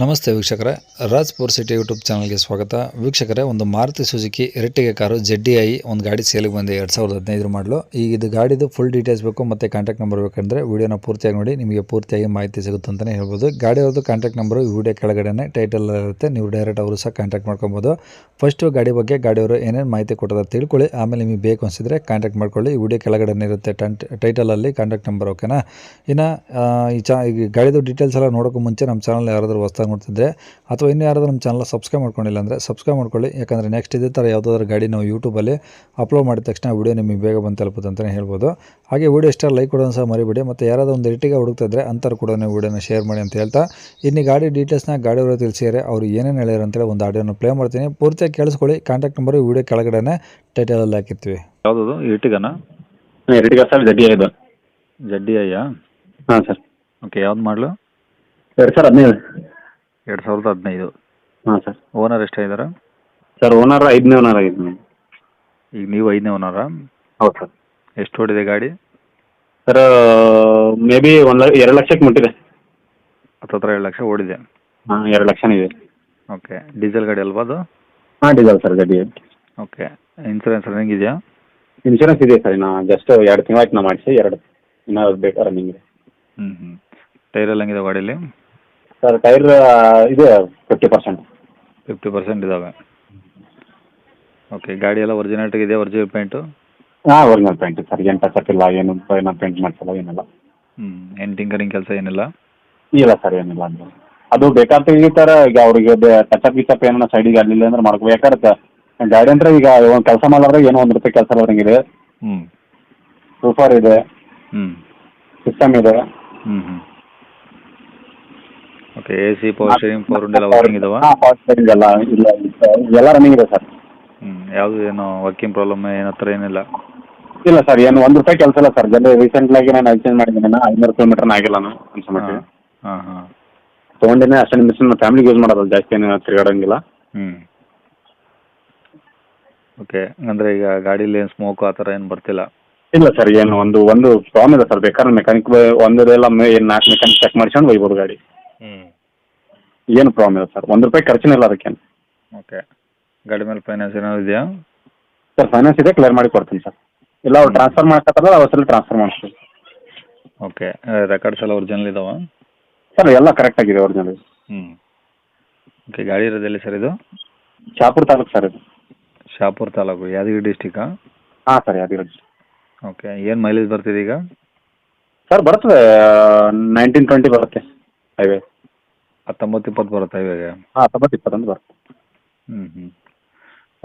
ನಮಸ್ತೆ ವೀಕ್ಷಕರೇ. Rajpur city YouTube ಚಾನಲ್ಗೆ ಸ್ವಾಗತ. ವೀಕ್ಷಕರೇ, ಒಂದು ಮಾರುತಿ ಸುಜುಕಿ ರೆಟ್ಟಿಗೆ ಕಾರು ಜೆಡ್ಡಿ ಐ ಒಂದು ಗಾಡಿ ಸೇಲಿಗೆ ಬಂದೆ ಎರಡು ಸಾವಿರದ ಹದಿನೈದು ಮಾಡಲು. ಈಗ ಇದು ಗಾಡಿದು ಫುಲ್ ಡೀಟೇಲ್ಸ್ ಬೇಕು, ಮತ್ತು ಕಾಂಟ್ಯಾಕ್ಟ್ ನಂಬರ್ ಬೇಕಂದರೆ ವಿಡಿಯೋನ ಪೂರ್ತಿಯಾಗಿ ನೋಡಿ, ನಿಮಗೆ ಪೂರ್ತಿಯಾಗಿ ಮಾಹಿತಿ ಸಿಗುತ್ತೆ ಅಂತಲೇ ಹೇಳ್ಬೋದು. ಗಾಡಿ ಅವ್ರದ್ದು ಕಾಂಟ್ಯಾಕ್ಟ್ ನಂಬರು ಈ ವಿಡಿಯೋ ಕೆಳಗಡೆ ಟೈಟಲ್ ಇರುತ್ತೆ. ನೀವು ಡೈರೆಕ್ಟ್ ಅವರು ಸಹ ಕಾಂಟ್ಯಾಕ್ಟ್ ಮಾಡ್ಕೊಬೋದು. ಫಸ್ಟು ಗಾಡಿ ಬಗ್ಗೆ ಗಾಡಿಯವರು ಏನೇನು ಮಾಹಿತಿ ಕೊಟ್ಟದ ತಿಳ್ಕೊಳ್ಳಿ. ಆಮೇಲೆ ನಿಮಗೆ ಬೇಕು ಅನಿಸಿದ್ರೆ ಕಾಂಟ್ಯಾಕ್ಟ್ ಮಾಡ್ಕೊಳ್ಳಿ. ಈ ವಿಡಿಯೋ ಕೆಳಗಡೆ ಇರುತ್ತೆ ಟಂಟ್ ಟೈಟಲಲ್ಲಿ ಕಾಂಟ್ಯಾಕ್ಟ್ ನಂಬರ್ ಓಕೆನಾ ಇನ್ನು ಈ ಚಾ, ಈ ಗಾಡಿದು ಡೀಟೇಲ್ಸ್ ಎಲ್ಲ ನೋಡೋಕ್ಕೂ ಮುಂಚೆ ನಮ್ಮ ಚಾನಲ್ ಯಾರಾದರೂ ಹೊಸ್ದಾಗಿ ನೋಡ್ತಿದ್ರೆ ಅಥವಾ ಇನ್ನೂ ಯಾರಾದರೂ ನಮ್ಮ ಚಾನಲ್ ಸಬ್ಸ್ಕ್ರೈಬ್ ಮಾಡ್ಕೊಂಡಿಲ್ಲ ಅಂದರೆ ಸಬ್ಸ್ಕ್ರೈಬ್ ಮಾಡ್ಕೊಳ್ಳಿ. ಯಾಕಂದರೆ ನೆಕ್ಸ್ಟ್ ಇದೇ ಥರ ಯಾವುದಾದ್ರೂ ಗಾಡಿ ನಾವು ಯೂಟ್ಯೂಬಲ್ಲಿ ಅಪ್ಲೋಡ್ ಮಾಡಿದ ತಕ್ಷಣ ವಿಡಿಯೋ ನಿಮಗೆ ಬೇಗ ಬಂದು ತಲುಪುತ್ತೆ ಅಂತಲೇ ಹೇಳ್ಬೋದು. ಹಾಗೆ ವಿಡಿಯೋ ಇಷ್ಟ ಲೈಕ್ ಕೊಡೋದು ಸಹ ಮರಿಬೇಡಿ. ಮತ್ತು ಯಾರಾದರೂ ಒಂದು ಎರ್ಟಿಗ ಹುಡುಕ್ತಾ ಇದ್ದರೆ ಅಂಥವ್ರು ಕೂಡ ನೀವು ವಿಡಿಯೋನ ಶೇರ್ ಮಾಡಿ ಅಂತ ಹೇಳ್ತಾ. ಇನ್ನು ಈ ಗಾಡಿ ಡೀಟೇಲ್ಸ್ನ ಗಾಡಿಯವರು ತಿಳಿಸಿದರೆ ಅವರು ಏನೇನು ಹೇಳ್ಯಾರ ಅಂತೇಳಿ ಒಂದು ಆಡಿಯೋನ ಪ್ಲೇ ಮಾಡ್ತೀನಿ. ಪೂರ್ತಿಯಾಗಿ ಕೇಳಿಸ್ಕೊಳ್ಳಿ. ಕಾಂಟ್ಯಾಕ್ಟ್ ನಂಬರು ವಿಡಿಯೋ ಕೆಳಗಡೆ ಟೈಟಲಲ್ಲಿ ಹಾಕಿರ್ತೀವಿ. ಯಾವುದು ಇಟ್ಟಿಗನ ಎರಡಿಗೆ ಸರ್ ಜಡ್ಡಿ ಇದು ಜಡ್ಡಿ ಅಯ್ಯ ಹಾಂ ಸರ್. ಓಕೆ ಯಾವ್ದು ಮಾಡಲು? ಎರಡು ಸಾವಿರ ಹದಿನೈದು. ಎರಡು ಸಾವಿರದ ಹದಿನೈದು. ಹಾಂ ಸರ್. ಓನರ್ ಎಷ್ಟಾಗಿದ್ದಾರೆ ಸರ್ ಓನರ್ ಐದನೇ ಓನರ್ ಆಗಿದೆ ಮೇಡಮ್ ಈಗ ನೀವು ಐದನೇ ಓನರಾ ಹೌದು ಸರ್. ಎಷ್ಟು ಓಡಿದೆ ಗಾಡಿ? ಸರ್ ಮೇ ಬಿ ಒಂದು ಎರಡು ಲಕ್ಷಕ್ಕೆ ಮುಟ್ಟಿದೆ. ಹತ್ತತ್ರ ಎರಡು ಲಕ್ಷ ಓಡಿದೆ. ಹಾಂ ಎರಡು ಲಕ್ಷನೇ ಇದೆ. ಓಕೆ ಡೀಸೆಲ್ ಗಾಡಿ ಅಲ್ವಾ ಅದು? ಹಾಂ ಡೀಸೆಲ್ ಸರ್ ಗಾಡಿ. ಓಕೆ ಇನ್ಸೂರೆನ್ಸ್ ರನ್ನಿಂಗ್ ಇದೆಯಾ? ಇನ್ಶೂರೆನ್ಸ್ ಇದೆ ಸರ್ ನಾ ಜಸ್ಟ್ ಎರಡು ತಿಂಗಳಾಯ್ತು ನಾ ಮಾಡಿಸಿ ಎರಡು ಇನ್ನೂ ಬೇಕು ರನ್ನಿಂಗ್ ಇದೆ ಹ್ಞೂ ಹ್ಞೂ ಟೈರ್ ಎಲ್ಲ ಹೆಂಗಿದೆ ಗಾಡೀಲಿ? ಸರ್ ಟೈರ್ ಇದೆ ಫಿಫ್ಟಿ ಪರ್ಸೆಂಟ್. ಫಿಫ್ಟಿ ಪರ್ಸೆಂಟ್ ಇದಾವೆ. ಓಕೆ ಗಾಡಿ ಎಲ್ಲ ಒರಿಜಿನಾಲಿಟಿ ಇದೆ ಒರಿಜಿನಲ್ ಪೇಂಟು ಹಾಂ ಒರಿಜಿನಲ್ ಪೇಂಟ್ ಸರ್ ಏನು ಟಚ್ ಇಲ್ಲ ಏನು ಏನೋ ಪೇಂಟ್ ಮಾಡಿಸಲ್ಲ ಏನಿಲ್ಲ. ಹ್ಞೂ ಏನು ಟಿಂಕರಿಂಗ್ ಕೆಲಸ ಏನಿಲ್ಲ? ಇಲ್ಲ ಸರ್ ಏನಿಲ್ಲ ಅಂದ್ರೆ. ಅದು ಬೇಕಾದ ಥರ ಈಗ ಅವ್ರಿಗೆ ಟಚಪ್ ಗಿಚಪ್ ಏನೋ ಸೈಡಿಗೆ ಆಗಲಿಲ್ಲ ಅಂದ್ರೆ ಮಾಡ್ಕೋ ಯಾಕಂದ್ರೆ ಗಾಡಿ ಅಂದ್ರೆ ಈಗ ಒಂದು ಕೆಲಸ ಮಾಡಿದ್ರೆ ಏನೋ ಒಂದು ರೂಪಾಯಿ ಕೆಲಸ ಬರೋಂಗಿದೆ ಹ್ಞೂ ಸೂಫರ್ ಇದೆ. ಹ್ಞೂ ಸಿಸ್ಟಮ್ ಇದೆ. ಹ್ಞೂ ಹ್ಞೂ okay A C power steering power ಎಲ್ಲ ವರ್ಕಿಂಗ್ ಇದಾವ? ಹಾಂ ಪವರ್ ಸ್ಟೇರಿಂಗ್ ಎಲ್ಲ ಇಲ್ಲ ಎಲ್ಲ ರನ್ನಿಂಗ್ ಇದೆ ಸರ್. ಹ್ಞೂ ಯಾವುದು ಏನು ವರ್ಕಿಂಗ್ ಪ್ರಾಬ್ಲಮ್ ಏನತ್ರ ಏನಿಲ್ಲ? ಇಲ್ಲ ಸರ್ ಏನು ಒಂದು ರೂಪಾಯಿ ಕೆಲಸ ಇಲ್ಲ ಸರ್. ಜನ ರೀಸೆಂಟ್ಲಾಗಿ ನಾನು ಎಕ್ಸ್ಚೇಂಜ್ ಮಾಡಿದ್ದೀನಿ ಐನೂರು ಕಿಲೋಮೀಟರ್ನ ಆಗಿಲ್ಲ ನಾನು ಅನ್ಸಮಟ್ಟಿಗೆ ಹಾಂ ಹಾಂ ಹಾಂ. ತೊಗೊಂಡಿನಿ ಅಷ್ಟೇ ಮಿಷನ್ ಫ್ಯಾಮಿಲಿಗೆ ಯೂಸ್ ಮಾಡೋದು ಜಾಸ್ತಿ ಏನು ತಿರುಗಾಡೋಂಗಿಲ್ಲ. ಹ್ಞೂ ಓಕೆ ಅಂದರೆ ಈಗ ಗಾಡೀಲಿ ಏನು ಸ್ಮೋಕು ಆ ಥರ ಏನು ಬರ್ತಿಲ್ಲ? ಇಲ್ಲ ಸರ್ ಏನು ಒಂದು ಒಂದು ಪ್ರಾಬ್ಲಮ್ ಇದೆ ಸರ್. ಬೇಕಾದ್ರೆ ಮೆಕ್ಯಾನಿಕ್ ಒಂದೆಲ್ಲ ಏನು ನಾಲ್ಕು ಮೆಕ್ಯಾನಿಕ್ ಚೆಕ್ ಮಾಡ್ಸ್ಕೊಂಡು ಒಯ್ಬೋದು ಗಾಡಿ. ಹ್ಞೂ ಏನು ಪ್ರಾಬ್ಲಮ್ ಇಲ್ಲ ಸರ್. ಒಂದು ರೂಪಾಯಿ ಖರ್ಚಿನ ಇಲ್ಲ ಅದಕ್ಕೇನು. ಓಕೆ. ಗಾಡಿ ಮೇಲೆ ಫೈನಾನ್ಸ್ ಏನಾದ್ರು ಇದೆಯಾ? ಸರ್ ಫೈನಾನ್ಸ್ ಇದೆ ಕ್ಲಿಯರ್ ಮಾಡಿ ಕೊಡ್ತೀನಿ ಸರ್. ಇಲ್ಲ ಅವ್ರು ಟ್ರಾನ್ಸ್ಫರ್ ಮಾಡ್ಕೊತಾರಲ್ಲ ಅವ್ರ ಸಲ ಟ್ರಾನ್ಸ್ಫರ್ ಮಾಡಿಸ್ತೀವಿ. ಓಕೆ. ರೆಕಾರ್ಡ್ಸ್ ಎಲ್ಲ ಒರಿಜಿನಲ್ ಇದಾವ? ಸರ್ ಎಲ್ಲ ಕರೆಕ್ಟ್ ಆಗಿದೆ ಒರಿಜಿನಲ್ ಹ್ಞೂ ಓಕೆ ಗಾಡಿ ಇರೋದು ಎಲ್ಲಿ ಸರ್ ಇದು? ಶಾಪುರ್ ತಾಲೂಕು ಸರ್ ಇದು. ಶಾಪುರ್ ತಾಲೂಕು ಯಾದಗಿರಿ ಡಿಸ್ಟಿಕಾ ಹಾಂ ಸರ್ ಯಾದಗಿರಿ ಓಕೆ. ಏನು ಮೈಲೇಜ್ ಬರ್ತಿದೆ ಈಗ? ಸರ್ ಬರ್ತದೆ ನೈನ್ಟೀನ್ ಟ್ವೆಂಟಿ ಬರುತ್ತೆ ಹೈವೇ ಹತ್ತೊಂಬತ್ತು ಇಪ್ಪತ್ತು ಬರುತ್ತಾ ಇವಾಗ? ಹಾಂ ಹತ್ತೊಂಬತ್ತು ಇಪ್ಪತ್ತೊಂದು ಬರುತ್ತೆ. ಹ್ಞೂ ಹ್ಞೂ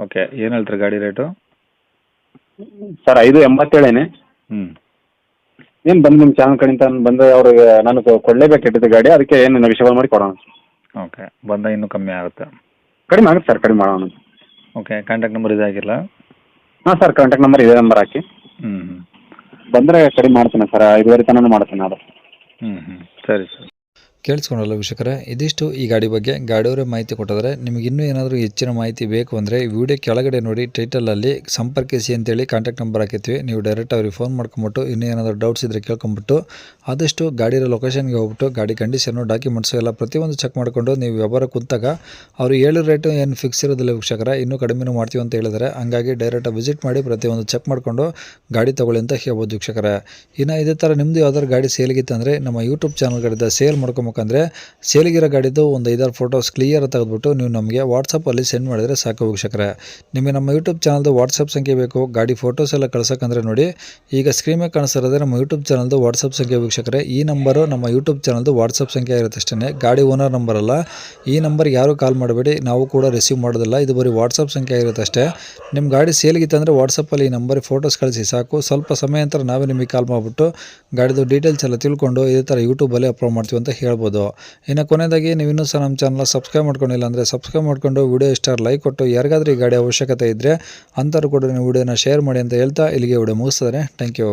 ಓಕೆ ಏನು ಹೇಳ್ತೀರಿ ಗಾಡಿ ರೇಟು ಸರ್ ಐದು ಎಂಬತ್ತೇಳೇನೆ. ಹ್ಞೂ ಏನು ಬಂದು ನಿಮ್ಮ ಚಾನಲ್ ಕಡೆಯಿಂದ ಬಂದು ಅವ್ರಿಗೆ ನಾನು ಕೊಡಲೇಬೇಕಿಟ್ಟಿದ್ದು ಗಾಡಿ ಅದಕ್ಕೆ ಏನು ನೆಗೋಷಿಯಬಲ್ ಮಾಡಿ ಕೊಡೋಣ. ಓಕೆ ಬಂದ ಇನ್ನೂ ಕಮ್ಮಿ ಆಗುತ್ತೆ. ಕಡಿಮೆ ಆಗುತ್ತೆ ಸರ್ ಕಡಿಮೆ ಮಾಡೋಣ. ಓಕೆ ಕಾಂಟ್ಯಾಕ್ಟ್ ನಂಬರ್ ಇದಾಗಿಲ್ಲ ಹಾಂ ಸರ್ ಕಾಂಟ್ಯಾಕ್ಟ್ ನಂಬರ್ ಇದೇ ನಂಬರ್ ಹಾಕಿ. ಹ್ಞೂ ಹ್ಞೂ ಬಂದರೆ ಕಡಿಮೆ ಮಾಡ್ತೀನಿ ಸರ್ ಐದುವರೆ ತನಕ ಮಾಡ್ತೇನೆ ಅದು ಹ್ಞೂ ಹ್ಞೂ ಸರಿ ಸರ್. ಕೇಳಿಸ್ಕೊಂಡಲ್ಲ ವೀಕ್ಷಕರೇ, ಇದಿಷ್ಟು ಈ ಗಾಡಿ ಬಗ್ಗೆ. ಗಾಡಿಯವರೇ ಮಾಹಿತಿ ಕೊಟ್ಟಿದ್ರೆ ನಿಮಗೆ ಇನ್ನೂ ಏನಾದರೂ ಹೆಚ್ಚಿನ ಮಾಹಿತಿ ಬೇಕು ಅಂದರೆ ವಿಡಿಯೋ ಕೆಳಗಡೆ ನೋಡಿ ಟೈಟಲಲ್ಲಿ ಸಂಪರ್ಕಿಸಿ ಅಂತೇಳಿ ಕಾಂಟ್ಯಾಕ್ಟ್ ನಂಬರ್ ಹಾಕಿರ್ತೀವಿ. ನೀವು ಡೈರೆಕ್ಟ್ ಅವ್ರಿಗೆ ಫೋನ್ ಮಾಡ್ಕೊಂಬಿಟ್ಟು, ಇನ್ನೂ ಏನಾದರೂ ಡೌಟ್ಸ್ ಇದ್ದರೆ ಕೇಳ್ಕೊಂಬಿಟ್ಟು, ಆದಷ್ಟು ಗಾಡಿಯ ಲೊಕೇಶನ್ಗೆ ಹೋಗ್ಬಿಟ್ಟು, ಗಾಡಿ ಕಂಡೀಷನು ಡಾಕ್ಯುಮೆಂಟ್ಸು ಎಲ್ಲ ಪ್ರತಿಯೊಂದು ಚೆಕ್ ಮಾಡಿಕೊಂಡು, ನೀವು ವ್ಯವಹಾರ ಕುಂತಾಗ ಅವರು ಏಳು ರೇಟು ಏನು ಫಿಕ್ಸ್ ಇರೋದಿಲ್ಲ ವೀಕ್ಷಕರ, ಇನ್ನೂ ಕಡಿಮೆನೂ ಮಾಡ್ತೀವಿ ಅಂತ ಹೇಳಿದರೆ ಹಾಗಾಗಿ ಡೈರೆಕ್ಟಾಗಿ ವಿಸಿಟ್ ಮಾಡಿ ಪ್ರತಿಯೊಂದು ಚೆಕ್ ಮಾಡಿಕೊಂಡು ಗಾಡಿ ತೊಗೊಳ್ಳಿ ಅಂತ ಹೇಳ್ಬೋದು ವೀಕ್ಷಕರ. ಇನ್ನು ಇದೇ ಥರ ನಿಮ್ಮದು ಯಾವ್ದಾದ್ರು ಗಾಡಿ ಸೇಲ್ಗಿತ್ತು ಅಂದರೆ ನಮ್ಮ ಯೂಟ್ಯೂಬ್ ಚಾನಲ್ಗಳಿಂದ ಸೇಲ್ ಮಾಡ್ಕೊಬೇಕಂದ್ರೆ ಸೇಲಿಗಿರೋ ಗಾಡಿದು ಒಂದು ಐದಾರು ಫೋಟೋಸ್ ಕ್ಲಿಯರ್ ತೆಗೆದುಬಿಟ್ಟು ನೀವು ನಮಗೆ ವಾಟ್ಸಪ್ಪಲ್ಲಿ ಸೆಂಡ್ ಮಾಡಿದರೆ ಸಾಕು ವೀಕ್ಷಕರೇ. ನಿಮಗೆ ನಮ್ಮ ಯೂಟ್ಯೂಬ್ ಚಾನಲ್ದು ವಾಟ್ಸಪ್ ಸಂಖ್ಯೆ ಬೇಕು, ಗಾಡಿ ಫೋಟೋಸ್ ಎಲ್ಲ ಕಳ್ಸೋಕ್ಕಂದ್ರೆ ನೋಡಿ. ಈಗ ಸ್ಕ್ರೀನ್ ಮೇಲೆ ನಮ್ಮ ಯೂಟ್ಯೂಬ್ ಚಾನಲ್ದು ವಾಟ್ಸಪ್ ಸಂಖ್ಯೆ ವೀಕ್ಷಕರೇ. ಈ ನಂಬರು ನಮ್ಮ ಯೂಟ್ಯೂಬ್ ಚಾನಲ್ದು ವಾಟ್ಸಪ್ ಸಂಖ್ಯೆ ಇರುತ್ತೆ ಗಾಡಿ ಓನರ್ ನಂಬರ್ ಅಲ್ಲ. ಈ ನಂಬರ್ಗೆ ಯಾರು ಕಾಲ್ ಮಾಡಬೇಡಿ, ನಾವು ಕೂಡ ರಿಸೀವ್ ಮಾಡೋದಿಲ್ಲ. ಇದು ಬರೀ ವಾಟ್ಸಪ್ ಸಂಖ್ಯೆ ಇರುತ್ತೆ ನಿಮ್ಮ ಗಾಡಿ ಸೇಲ್ಗಿತ್ತಂದರೆ ವಾಟ್ಸಪ್ಪಲ್ಲಿ ಈ ನಂಬರ್ ಫೋಟೋಸ್ ಕಳಿಸಿ ಸಾಕು. ಸ್ವಲ್ಪ ಸಮಯ ನಂತರ ನಾವೇ ನಿಮಗೆ ಕಾಲ್ ಮಾಡಿಬಿಟ್ಟು ಗಾಡಿದು ಡೀಟೇಲ್ಸ್ ಎಲ್ಲ ತಿಳ್ಕೊಂಡು ಇದೇ ಥರ ಯೂಟ್ಯೂಬಲ್ಲಿ ಅಪ್ಲೋಡ್ ಮಾಡ್ತೀವಿ ಅಂತ ಹೇಳ್ಬೋದು. ಇನ್ನು ಕೊನೆಯದಾಗಿ ನೀವು ಇನ್ನೂ ಸಹ ನಮ್ಮ ಚಾನಲ್ ಸಬ್ಸ್ಕ್ರೈಬ್ ಮಾಡ್ಕೊಂಡಿಲ್ಲ ಅಂದರೆ ಸಬ್ಸ್ಕ್ರೈಬ್ ಮಾಡ್ಕೊಂಡು ವಿಡಿಯೋ ಇಷ್ಟ ಲೈಕ್ ಕೊಟ್ಟು ಯಾರಿಗಾದ್ರೂ ಈ ಗಾಡಿ ಅವಶ್ಯಕತೆ ಇದ್ದರೆ ಅಂಥವ್ರು ಕೂಡ ನೀವು ವಿಡಿಯೋನ ಶೇರ್ ಮಾಡಿ ಅಂತ ಹೇಳ್ತಾ ಇಲ್ಲಿಗೆ ವಿಡಿಯೋ ಮುಗಿಸ್ತಾರೆ ಥ್ಯಾಂಕ್ ಯು